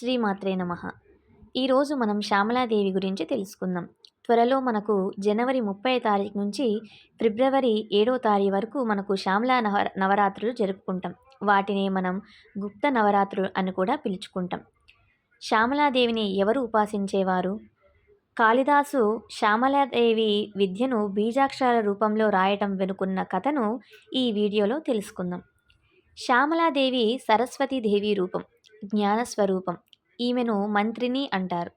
శ్రీమాత్రే నమ. ఈరోజు మనం శ్యామలాదేవి గురించి తెలుసుకుందాం. త్వరలో మనకు జనవరి ముప్పై తారీఖు నుంచి ఫిబ్రవరి ఏడో తారీఖు వరకు మనకు శ్యామలా నవ నవరాత్రులు జరుపుకుంటాం. వాటిని మనం గుప్త నవరాత్రులు అని కూడా పిలుచుకుంటాం. శ్యామలాదేవిని ఎవరు ఉపాసించేవారు? కాళిదాసు శ్యామలాదేవి విద్యను బీజాక్షరాల రూపంలో రాయటం వెనుకున్న కథను ఈ వీడియోలో తెలుసుకుందాం. శ్యామలాదేవి సరస్వతీదేవి రూపం జ్ఞానస్వరూపం. ఈమెను మంత్రిని అంటారు.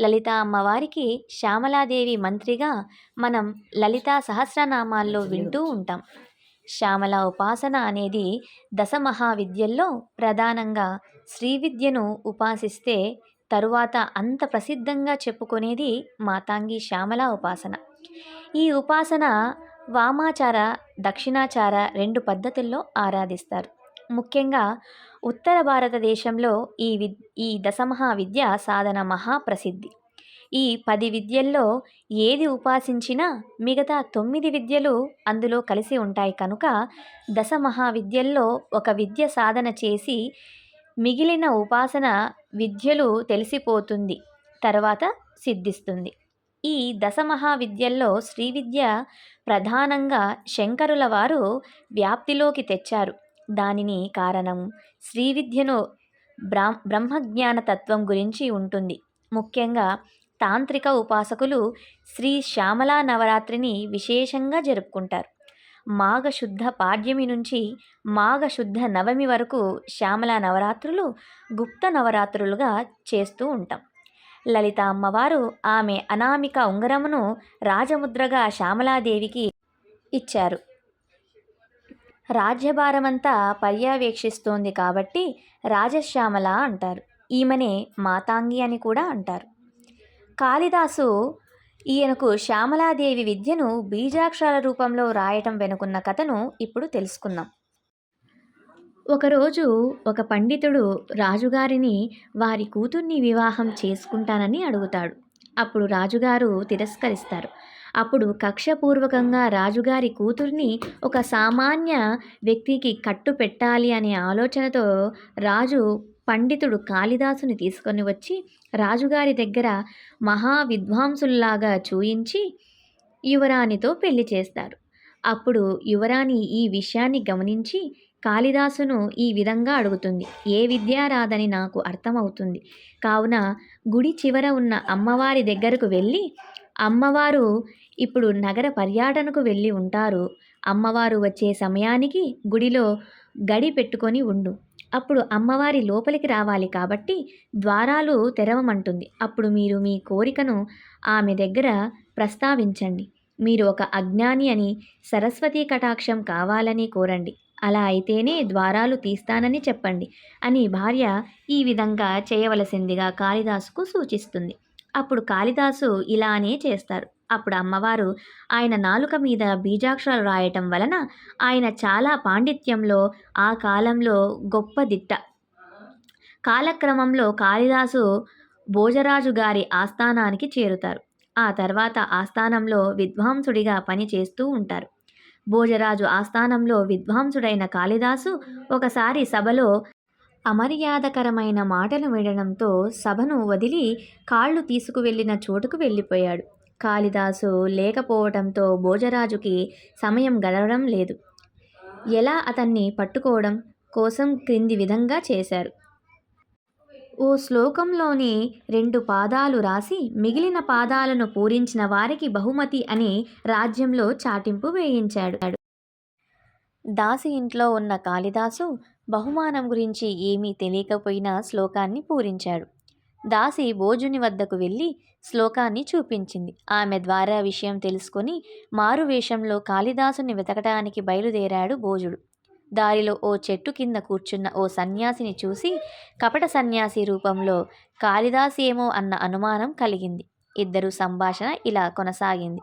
లలిత అమ్మవారికి శ్యామలాదేవి మంత్రిగా మనం లలితా సహస్రనామాల్లో వింటూ ఉంటాం. శ్యామల ఉపాసన అనేది దశ మహావిద్యల్లో ప్రధానంగా శ్రీ విద్యను ఉపాసిస్తే తరువాత అంత ప్రసిద్ధంగా చెప్పుకునేది మాతాంగి శ్యామల ఉపాసన. ఈ ఉపాసన వామాచార దక్షిణాచార రెండు పద్ధతుల్లో ఆరాధిస్తారు. ముఖ్యంగా ఉత్తర భారతదేశంలో ఈ వి ఈ దశమహా విద్య సాధన మహాప్రసిద్ధి. ఈ పది విద్యల్లో ఏది ఉపాసించినా మిగతా తొమ్మిది విద్యలు అందులో కలిసి ఉంటాయి కనుక దశమహా విద్యల్లో ఒక విద్య సాధన చేసి మిగిలిన ఉపాసన విద్యలు తెలిసిపోతుంది తర్వాత సిద్ధిస్తుంది. ఈ దశ మహావిద్యల్లో శ్రీ విద్య ప్రధానంగా శంకరుల వారు వ్యాప్తిలోకి తెచ్చారు. దానిని కారణం శ్రీ విద్యను బ్రా బ్రహ్మజ్ఞాన తత్వం గురించి ఉంటుంది. ముఖ్యంగా తాంత్రిక ఉపాసకులు శ్రీ శ్యామలా నవరాత్రిని విశేషంగా జరుపుకుంటారు. మాఘశుద్ధ పాడ్యమి నుంచి మాఘశుద్ధ నవమి వరకు శ్యామల నవరాత్రులు గుప్త నవరాత్రులుగా చేస్తూ ఉంటాం. లలిత అమ్మవారు ఆమె అనామిక ఉంగరమును రాజముద్రగా శ్యామలాదేవికి ఇచ్చారు. రాజ్యభారమంతా పర్యవేక్షిస్తోంది కాబట్టి రాజశ్యామల అంటారు. ఈమెనే మాతాంగి అని కూడా అంటారు. కాళిదాసు ఈయనకు శ్యామలాదేవి విద్యను బీజాక్షరాల రూపంలో రాయటం వెనుకున్న కథను ఇప్పుడు తెలుసుకుందాం. ఒకరోజు ఒక పండితుడు రాజుగారిని వారి కూతుర్ని వివాహం చేసుకుంటానని అడుగుతాడు. అప్పుడు రాజుగారు తిరస్కరిస్తారు. అప్పుడు కక్షపూర్వకంగా రాజుగారి కూతుర్ని ఒక సామాన్య వ్యక్తికి కట్టు పెట్టాలి అనే ఆలోచనతో రాజు పండితుడు కాళిదాసుని తీసుకొని వచ్చి రాజుగారి దగ్గర మహా విద్వాంసుల్లాగా చూయించి యువరాణితో పెళ్ళి చేస్తారు. అప్పుడు యువరాణి ఈ విషయాన్ని గమనించి కాళిదాసును ఈ విధంగా అడుగుతుంది. ఏ విద్య రాదని నాకు అర్థమవుతుంది. కావున గుడి చివర ఉన్న అమ్మవారి దగ్గరకు వెళ్ళి అమ్మవారు ఇప్పుడు నగర పర్యటనకు వెళ్ళి ఉంటారు. అమ్మవారు వచ్చే సమయానికి గుడిలో గడి పెట్టుకొని ఉండు. అప్పుడు అమ్మవారి లోపలికి రావాలి కాబట్టి ద్వారాలు తెరవమంటుంది. అప్పుడు మీరు మీ కోరికను ఆమె దగ్గర ప్రస్తావించండి. మీరు ఒక అజ్ఞాని అని సరస్వతీ కటాక్షం కావాలని కోరండి. అలా అయితేనే ద్వారాలు తీస్తానని చెప్పండి అని భార్య ఈ విధంగా చేయవలసిందిగా కాళిదాసుకు సూచిస్తుంది. అప్పుడు కాళిదాసు ఇలానే చేస్తారు. అప్పుడు అమ్మవారు ఆయన నాలుక మీద బీజాక్షరాలు రాయటం వలన ఆయన చాలా పాండిత్యంలో ఆ కాలంలో గొప్ప దిట్ట. కాలక్రమంలో కాళిదాసు భోజరాజు గారి ఆస్థానానికి చేరుతారు. ఆ తర్వాత ఆస్థానంలో విద్వాంసుడిగా పని చేస్తూ ఉంటారు. భోజరాజు ఆస్థానంలో విద్వాంసుడైన కాళిదాసు ఒకసారి సభలో అమర్యాదకరమైన మాటలు వినడంతో సభను వదిలి కాళ్ళు తీసుకువెళ్ళిన చోటుకు వెళ్ళిపోయాడు. కాళిదాసు లేకపోవడంతో భోజరాజుకి సమయం గడవడం లేదు. ఎలా అతన్ని పట్టుకోవడం కోసం క్రింది విధంగా చేశారు. ఓ శ్లోకంలోని రెండు పాదాలు రాసి మిగిలిన పాదాలను పూరించిన వారికి బహుమతి అని రాజ్యంలో చాటింపు వేయించాడు. దాసి ఇంట్లో ఉన్న కాళిదాసు బహుమానం గురించి ఏమీ తెలియకపోయినా శ్లోకాన్ని పూరించాడు. దాసి భోజుని వద్దకు వెళ్ళి శ్లోకాన్ని చూపించింది. ఆమె ద్వారా విషయం తెలుసుకొని మారువేషంలో కాళిదాసుని వెతకటానికి బయలుదేరాడు భోజుడు దారిలో ఓ చెట్టు కింద కూర్చున్న ఓ సన్యాసిని చూసి కపట సన్యాసి రూపంలో కాళిదాసు ఏమో అన్న అనుమానం కలిగింది. ఇద్దరు సంభాషణ ఇలా కొనసాగింది.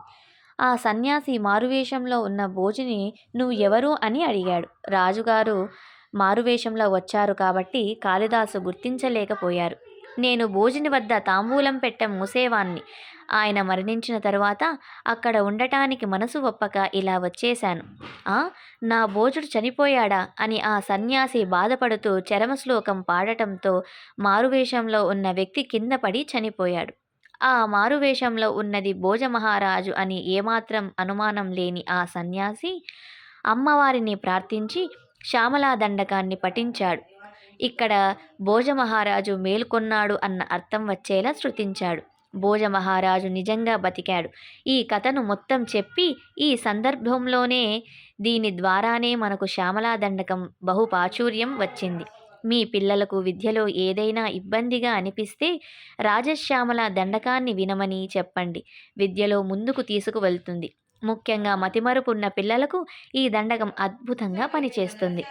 ఆ సన్యాసి మారువేషంలో ఉన్న భోజుని నువ్వు ఎవరు అని అడిగాడు. రాజుగారు మారువేషంలో వచ్చారు కాబట్టి కాళిదాసు గుర్తించలేకపోయారు. నేను భోజని వద్ద తాంబూలం పెట్ట మూసేవాణ్ణి. ఆయన మరణించిన తరువాత అక్కడ ఉండటానికి మనసు ఒప్పక ఇలా వచ్చేశాను. ఆ నా భోజుడు చనిపోయాడా? అని ఆ సన్యాసి బాధపడుతూ చరమశ్లోకం పాడటంతో మారువేషంలో ఉన్న వ్యక్తి కింద పడి చనిపోయాడు. ఆ మారువేషంలో ఉన్నది భోజమహారాజు అని ఏమాత్రం అనుమానం లేని ఆ సన్యాసి అమ్మవారిని ప్రార్థించి శ్యామలా దండకాన్ని పఠించాడు. ఇక్కడ భోజమహారాజు మేల్కొన్నాడు అన్న అర్థం వచ్చేలా శృతించాడు. భోజమహారాజు నిజంగా బతికాడు. ఈ కథను మొత్తం చెప్పి ఈ సందర్భంలోనే దీని ద్వారానే మనకు శ్యామలా దండకం బహు ప్రాచుర్యం వచ్చింది. మీ పిల్లలకు విద్యలో ఏదైనా ఇబ్బందిగా అనిపిస్తే రాజశ్యామల దండకాన్ని వినమని చెప్పండి. విద్యలో ముందుకు తీసుకువెళ్తుంది. ముఖ్యంగా మతిమరుపు ఉన్న పిల్లలకు ఈ దండకం అద్భుతంగా పనిచేస్తుంది.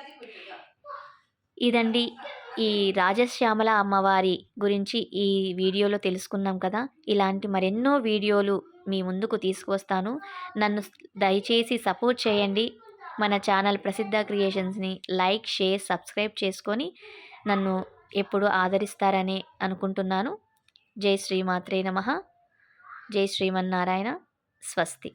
ఇదండి ఈ రాజశ్యామల అమ్మవారి గురించి ఈ వీడియోలో తెలుసుకున్నాం కదా? ఇలాంటి మరెన్నో వీడియోలు మీ ముందుకు తీసుకొస్తాను నన్ను దయచేసి సపోర్ట్ చేయండి. మన ఛానల్ ప్రసిద్ధ క్రియేషన్స్ని లైక్ షేర్ సబ్స్క్రైబ్ చేసుకొని నన్ను ఎప్పుడు ఆదరిస్తారని అనుకుంటున్నాను. జై శ్రీమాత్రే నమ. జై శ్రీమన్నారాయణ. స్వస్తి.